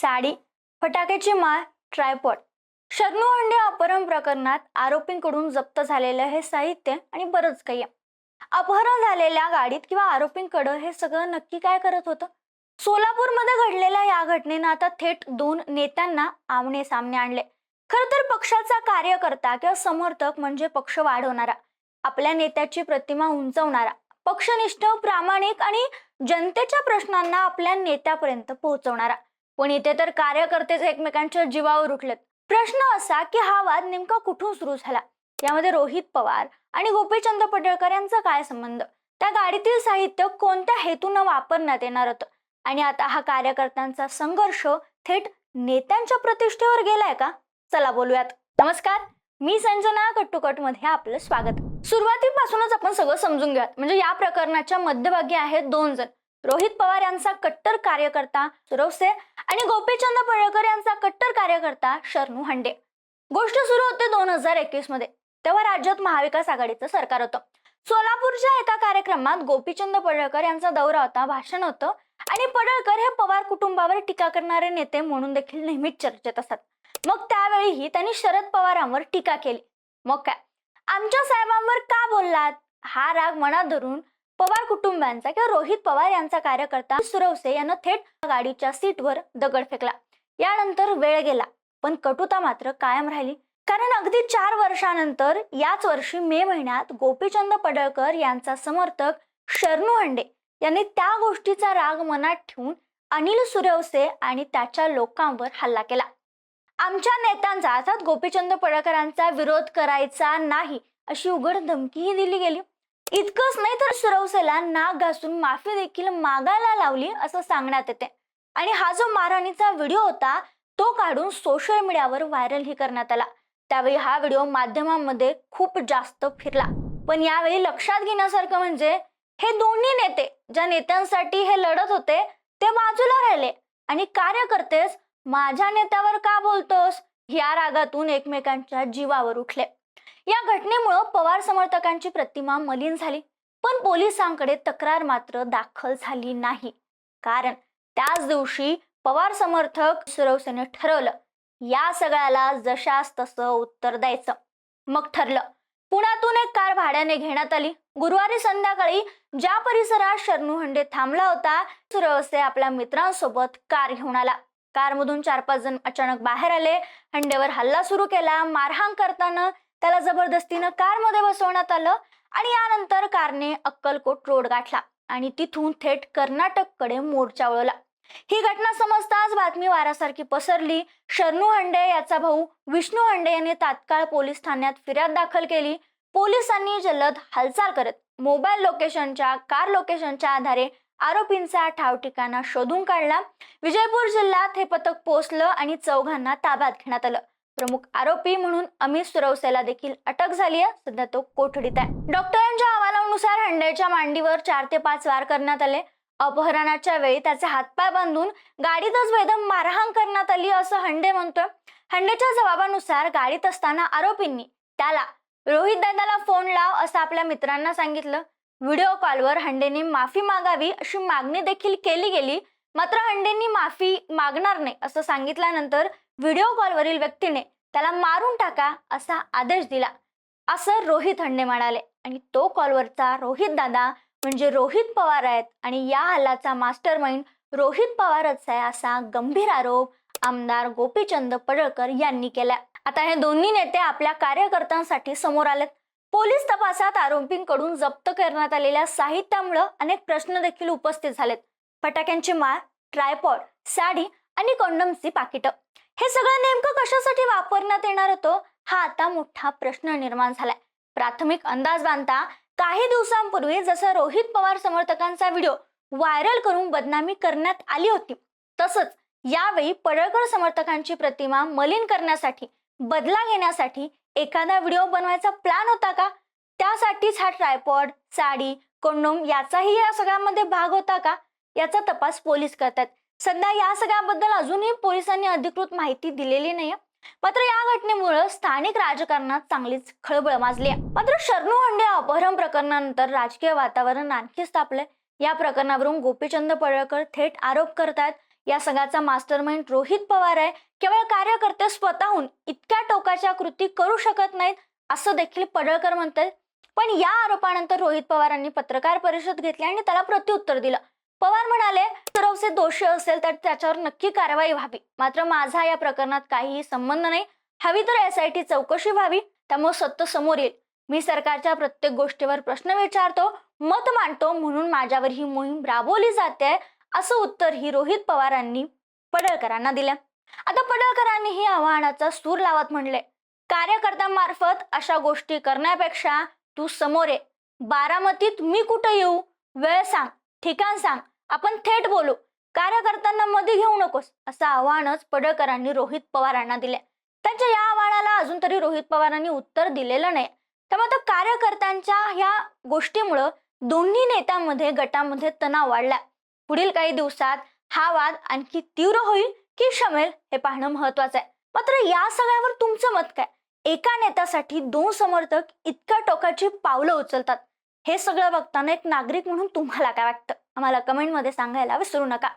साडी फटाक्याची माळ ट्रायपॉड. शरणू अपहरण प्रकरणात आरोपींकडून जप्त झालेलं हे साहित्य आणि बरंच काही आहे. अपहरण झालेल्या गाडीत किंवा आरोपींकडं हे सगळं नक्की काय करत होतं? सोलापूरमध्ये घडलेल्या या घटनेनं आता थेट दोन नेत्यांना आमने सामने आणले. खर तर पक्षाचा कार्यकर्ता किंवा समर्थक म्हणजे पक्ष वाढवणारा आपल्या नेत्याची प्रतिमा उंचवणारा पक्षनिष्ठ प्रामाणिक आणि जनतेच्या प्रश्नांना आपल्या नेत्यापर्यंत पोहोचवणारा पण इथे तर कार्यकर्तेच एकमेकांच्या जीवावर उठलेत. प्रश्न असा की हा वाद नेमका कुठून सुरू झाला? यामध्ये रोहित पवार आणि गोपीचंद पडळकर यांचा काय संबंध? त्या गाडीतील साहित्य कोणत्या हेतूनं वापरण्यात येणार होतं? आणि आता हा कार्यकर्त्यांचा संघर्ष थेट नेत्यांच्या प्रतिष्ठेवर गेलाय का? चला बोलूयात. नमस्कार मी संजना कट्टुकटमध्ये आपलं स्वागत. सुरुवातीपासूनच आपण सगळं समजून घ्यात म्हणजे या प्रकरणाच्या मध्यभागी आहेत दोन जण. रोहित पवार यांचा कट्टर कार्यकर्ता सुरवसे आणि गोपीचंद पडळकर यांचा कट्टर कार्यकर्ता शरणू हंडे. गोष्ट सुरू होते दोन हजार एकवीसमध्ये तेव्हा राज्यात महाविकास आघाडीचं सरकार होतं. सोलापूरच्या एका कार्यक्रमात गोपीचंद पडळकर यांचा दौरा होता भाषण होतं आणि पडळकर हे पवार कुटुंबावर टीका करणारे नेते म्हणून देखील नेहमीच चर्चेत असतात. मग त्यावेळीही त्यांनी शरद पवारांवर टीका केली. मग काय? आमच्या साहेबांवर का बोललात? हा राग मनात धरून पवार कुटुंबांचा किंवा रोहित पवार यांचा कार्यकर्ता सुरवसे यानं थेट गाडीच्या सीटवर दगड फेकला. यानंतर वेळ गेला पण कटुता मात्र कायम राहिली. कारण अगदी चार वर्षानंतर याच वर्षी मे महिन्यात गोपीचंद पडळकर यांचा समर्थक शरणू हंडे यांनी त्या गोष्टीचा राग मनात ठेवून अनिल सुरवसे आणि त्याच्या लोकांवर हल्ला केला. आमच्या नेत्यांचा अर्थात गोपीचंद पडळकरांचा विरोध करायचा नाही अशी उघड धमकीही दिली गेली. इतकंच नाही तर सुरवसेला नाक घासून माफी देखील मागायला लावली असं सांगण्यात येते. आणि हा जो मारहाणीचा व्हिडिओ होता तो काढून सोशल मीडियावर व्हायरलही करण्यात आला. त्यावेळी हा व्हिडिओ माध्यमांमध्ये खूप जास्त फिरला. पण यावेळी लक्षात घेण्यासारखं म्हणजे हे दोन्ही नेते ज्या नेत्यांसाठी हे लढत होते ते बाजूला राहिले. आणि कार्यकर्तेच माझ्या नेत्यावर का बोलतोस? या रागातून एकमेकांच्या जीवावर उठले. या घटनेमुळं पवार समर्थकांची प्रतिमा मलिन झाली. पण पोलिसांकडे तक्रार मात्र दाखल झाली नाही. कारण त्याच दिवशी पवार समर्थक सुरवसेने ठरवलं या सगळ्याला जशास तसं उत्तर द्यायचं. मग ठरलं पुण्यातून एक कार भाड्याने घेण्यात आली. गुरुवारी संध्याकाळी ज्या परिसरात शरणू हंडे थांबला होता सुरवसे आपल्या मित्रांसोबत कार घेऊन आला. कारमधून चार पाच जण अचानक बाहेर आले. हंडेवर हल्ला सुरू केला. मारहाण करताना त्याला जबरदस्तीनं कारमध्ये बसवण्यात आलं आणि यानंतर कारने अक्कलकोट रोड गाठला आणि तिथून थेट कर्नाटककडे मोर्चा वळवला ही घटना समजताच बातमी वारासारखी पसरली. शरणू हंडे याचा भाऊ विष्णू हंडे यांनी तात्काळ पोलीस ठाण्यात फिर्याद दाखल केली. पोलिसांनी जलद हालचाल करत मोबाईल लोकेशनच्या कार लोकेशनच्या आधारे आरोपींचा ठाव ठिकाणा शोधून काढला. विजयपूर जिल्ह्यात हे पथक पोहोचलं आणि चौघांना ताब्यात घेण्यात आलं. प्रमुख आरोपी म्हणून अमित सुरवसेला देखील अटक झाली आहे. सध्या तो कोठडीत आहे. डॉक्टरांच्या अहवालानुसार हंडेच्या मांडीवर चार ते पाच वार करण्यात आले. अपहरणाच्या वेळी त्याचे हातपाय बांधून गाडीतच बेदम मारहाण करण्यात आली असं हंडे म्हणतोय. हंडेच्या जबाबानुसार गाडीत असताना आरोपींनी त्याला रोहित दादाला फोन लाव असं आपल्या मित्रांना सांगितलं. व्हिडिओ कॉलवर हंडेने माफी मागावी अशी मागणी देखील केली गेली. मात्र हंडेंनी माफी मागणार नाही असं सांगितल्यानंतर व्हिडिओ कॉलवरील व्यक्तीने त्याला मारून टाका असा आदेश दिला. असं रोहित हंडे म्हणाले. आणि तो कॉलवरचा रोहित दादा म्हणजे रोहित पवार आहेत. आणि या हल्ल्याचा मास्टर माइंड रोहित पवारच आहे असा गंभीर आरोप आमदार गोपीचंद पडळकर यांनी केला. आता हे दोन्ही नेते आपल्या कार्यकर्त्यांसाठी समोर आलेत. पोलीस तपासात आरोपींकडून जप्त करण्यात आलेल्या साहित्यामुळे अनेक प्रश्न देखील उपस्थित झालेत. फटाक्यांची माळ ट्रायपॉड साडी आणि कॉन्डमची पाकिटं. हे सगळं नेमकं कशासाठी वापरण्यात येणार होतं? हा आता मोठा प्रश्न निर्माण झालाय. प्राथमिक अंदाज बांधता काही दिवसांपूर्वी जसं रोहित पवार समर्थकांचा व्हिडिओ व्हायरल करून बदनामी करण्यात आली होती तसंच यावेळी पडळकर समर्थकांची प्रतिमा मलिन करण्यासाठी बदला घेण्यासाठी एखादा व्हिडिओ बनवायचा प्लॅन होता का? त्यासाठीच हा ट्रायपॉड साडी कोंडोम याचाही या सगळ्यामध्ये भाग होता का? याचा तपास पोलीस करतात सध्या या सगळ्याबद्दल अजूनही पोलिसांनी अधिकृत माहिती दिलेली नाही मात्र या घटनेमुळे स्थानिक राजकारणात चांगलीच खळबळ माजली आहे मात्र शरणू हंडे अपहरण प्रकरणानंतर राजकीय वातावरण आणखी स्थापलंय. या प्रकरणावरून गोपीचंद पडळकर थेट आरोप करतात या सगळ्याचा मास्टर माइंड रोहित पवार आहे. केवळ कार्यकर्ते स्वतःहून इतक्या टोकाच्या कृती करू शकत नाहीत असं देखील पडळकर म्हणतात पण या आरोपानंतर रोहित पवारांनी पत्रकार परिषद घेतली आणि त्याला प्रत्युत्तर दिलं. पवार म्हणाले तरवसे दोषी असेल तर त्याच्यावर नक्की कारवाई व्हावी. मात्र माझा या प्रकरणात काहीही संबंध नाही. हवी तर एस आय टी चौकशी व्हावी. त्यामुळे सत्य समोर येईल. मी सरकारच्या प्रत्येक गोष्टीवर प्रश्न विचारतो मत मांडतो म्हणून माझ्यावर ही मोहीम राबवली जाते असं उत्तर ही रोहित पवारांनी पडळकरांना दिलं. आता पडळकरांनी ही आव्हानाचा सूर लावत म्हणले कार्यकर्त्यांमार्फत अशा गोष्टी करण्यापेक्षा तू समोर ये. बारामतीत मी कुठं येऊ? वेळ सांग. ठिकाण सांग. आपण थेट बोलू. कार्यकर्त्यांना मध्ये घेऊ नकोस असं आव्हानच पडळकरांनी रोहित पवारांना दिले त्यांच्या या आव्हानाला अजून तरी रोहित पवारांनी उत्तर दिलेलं नाही. त्यामुळे आता कार्यकर्त्यांच्या ह्या गोष्टीमुळं दोन्ही नेत्यांमध्ये गटामध्ये तणाव वाढला पुढील काही दिवसात हा वाद आणखी तीव्र होईल की शमेल हे पाहणं महत्वाचं आहे. मात्र या सगळ्यावर तुमचं मत काय? एका नेत्यासाठी दोन समर्थक इतक्या टोकाची पावलं उचलतात. हे सगळं बघताना एक नागरिक म्हणून तुम्हाला काय वाटतं? आम्हाला कमेंटमध्ये सांगायला विसरू नका.